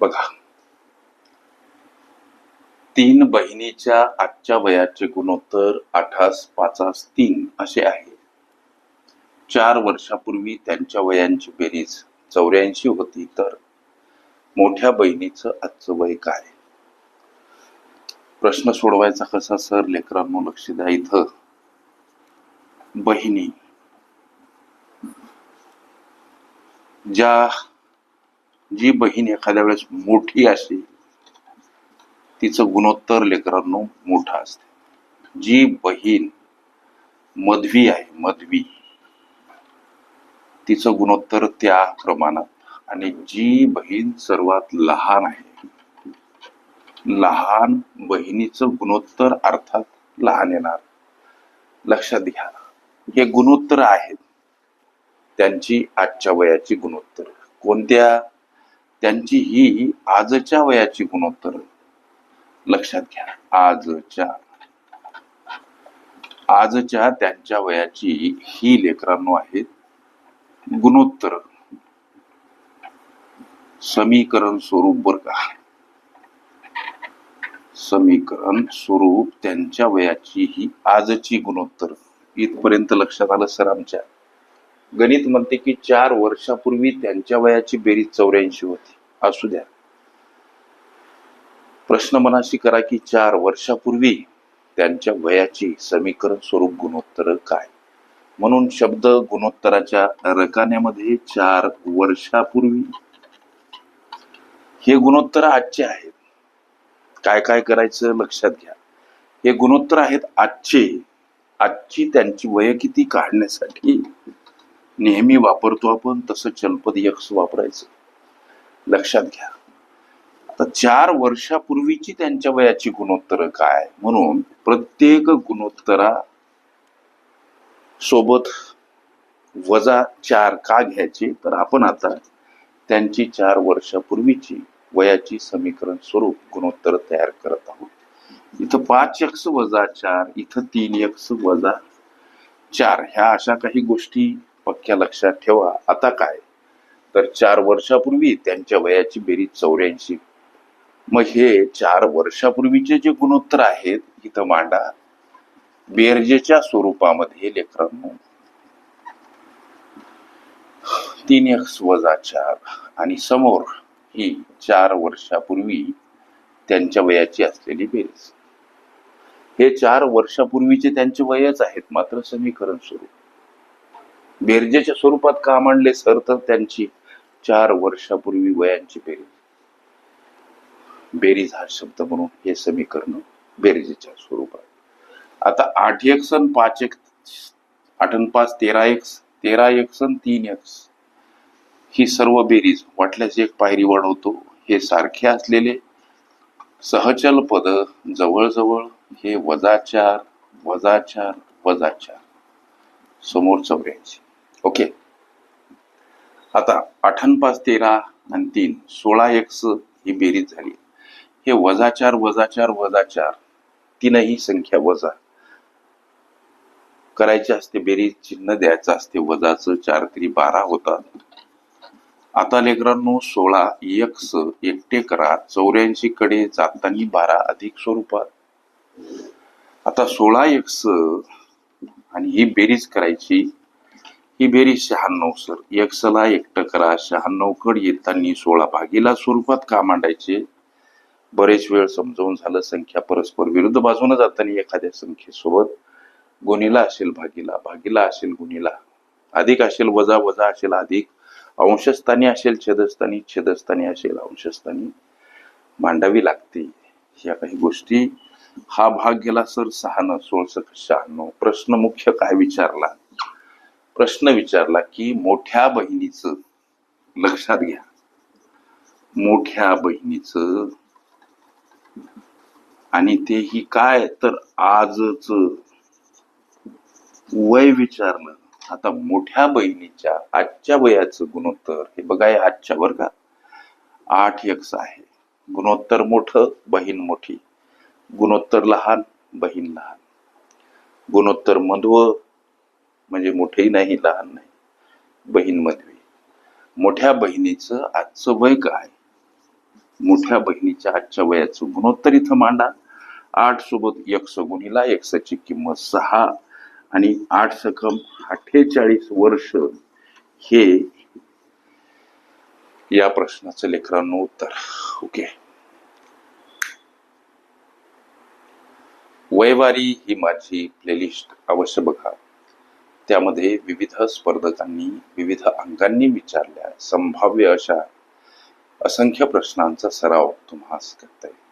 बघा. तीन बहिणीच्या आजच्या वयाचे गुणोत्तर आठास पाचास तीन असे आहे. चार वर्षापूर्वी त्यांच्या वयांची बेरीज चौऱ्याऐंशी होती तर मोठ्या बहिणीचं आजचं वय काय? प्रश्न सोडवायचा कसा सर? लेकरांनो लक्ष द्या इथं. बहिणी. ज्या जी बहीण एखाद्या वेळेस मोठी असते तिचं गुणोत्तर लेकरांनो मोठं असते. जी बहीण मधवी आहे मधवी तिचं गुणोत्तर त्या प्रमाणात. आणि जी बहीण सर्वात लहान आहे लहान बहिणीचं गुणोत्तर अर्थात लहान येणार. लक्षात घ्या हे गुणोत्तर आहेत. त्यांची आजच्या वयाची गुणोत्तर. कोणत्या त्यांची ही आजच्या वयाची गुणोत्तर लक्षात घ्या. आजच्या आजच्या त्यांच्या वयाची ही लेकरांनो आहेत गुणोत्तर. समीकरण स्वरूप बर का समीकरण स्वरूप त्यांच्या वयाची ही आजची गुणोत्तर. इथपर्यंत लक्षात आलं सर आमच्या? गणित म्हणते की चार वर्षापूर्वी त्यांच्या वयाची बेरीज चौऱ्याऐंशी होती. असू द्या. प्रश्न मनाशी करा की चार वर्षापूर्वी त्यांच्या वयाची समीकरण स्वरूप गुणोत्तर काय? म्हणून शब्द गुणोत्तराच्या रकान्यामध्ये चार वर्षापूर्वी. हे गुणोत्तर आजचे आहेत. काय काय करायचं लक्षात घ्या. हे गुणोत्तर आहेत आजचे. आजची त्यांची वय किती काढण्यासाठी? नेहमी वापरतो आपण तसं चलपद यक्ष वापरायचं. लक्षात घ्या. आता चार वर्षापूर्वीची त्यांच्या वयाची गुणोत्तर काय म्हणून प्रत्येक गुणोत्तरा सोबत वजा चार का घ्यायचे? तर आपण आता त्यांची चार वर्षापूर्वीची वयाची समीकरण स्वरूप गुणोत्तर तयार करत आहोत. इथं पाच यक्ष वजा चार इथं तीन यक्ष वजा चार. ह्या अशा काही गोष्टी पक्क्या लक्षात ठेवा. आता काय? तर चार वर्षापूर्वी त्यांच्या वयाची बेरीज चौऱ्याऐंशी. मग हे चार वर्षापूर्वीचे जे गुणोत्तर आहेत इथं मांडा. बेरजेच्या स्वरूपामध्ये लेकरांनो तीन एक्स वजा चार आणि समोर ही चार वर्षापूर्वी त्यांच्या वयाची असलेली बेरीज. हे चार वर्षापूर्वीचे त्यांचे वयच आहेत मात्र समीकरण स्वरूप. बेरजेच्या स्वरूपात का मांडले सर? तर त्यांची चार वर्षापूर्वी वयांची बेरीज बेरीज हा शब्द म्हणून हे समीकरण बेरजेच्या स्वरूपात. आता आठ एक सण पाच एक आठ आणि पाच तेरा एक तेरा एक सण तीन एक्स. ही सर्व बेरीज वाटल्यास एक पायरी वाढवतो. हे सारखे असलेले सहचल पद जवळजवळ हे वजा चार वजा चार वजा चार. समोर चौऱ्याऐंशी ओके. आता आठन पाच तेरा आणि तीन सोळा एक्स ही बेरीज झाली. हे वजा चार वजा चार वजा चार तीनही संख्या वजा. करायची असते बेरीज चिन्ह द्यायचं असते वजाचं चार तरी बारा होतात. आता लेकरांनो सोळा एक्स एकटे करा चौऱ्याऐंशी कडे जातानी बारा अधिक स्वरूपात. आता सोळा एक्स आणि ही बेरीज करायची ही बेरीज शहाण्णव सर. एकसला एकट करा शहाण्णव कड येताना सोळा भागीला स्वरूपात का मांडायचे बरेच वेळ समजावून झालं संख्या परस्पर विरुद्ध बाजूने जाताना एखाद्या संख्येसोबत गुणीला असेल भागीला भागीला असेल गुणीला. अधिक असेल वजा वजा असेल अधिक. अंशस्थानी असेल छेदस्थानी छेदस्थानी असेल अंशस्थानी. मांडावी लागते या काही गोष्टी. हा भाग गेला सर सहा न सोळसक शहाण्णव. प्रश्न मुख्य काय विचारला? प्रश्न विचारला की मोठ्या बहिणीचं लक्षात घ्या. मोठ्या बहिणीचं आणि तेही काय तर आजच वय विचारलं आता मोठ्या बहिणीच्या आजच्या वयाचं गुणोत्तर हे बघा आजच्या वर्गात आठ यक्स आहे. गुणोत्तर मोठं बहीण मोठी. गुणोत्तर लहान बहीण लहान. गुणोत्तर मधव म्हणजे मोठेही नाही लहान नाही. बहीण मधवी. मोठ्या बहिणीचं आजचं वय काय? मोठ्या बहिणीच्या आजच्या वयाचं गुणोत्तर इथं मांडा. आठ सोबत एक्स गुणीला एकसाची किंमत सहा. आणि आठ सकम अठ्ठेचाळीस वर्ष हे या प्रश्नाचं लेकरांनो उत्तर. ओके. वयवारी ही माझी प्लेलिस्ट अवश्य बघा. त्यामध्ये विविध स्पर्धकांनी विविध अंकांनी विचारल्या. संभाव्य अशा असंख्य प्रश्नांचा सराव तुम्हाला करता येईल.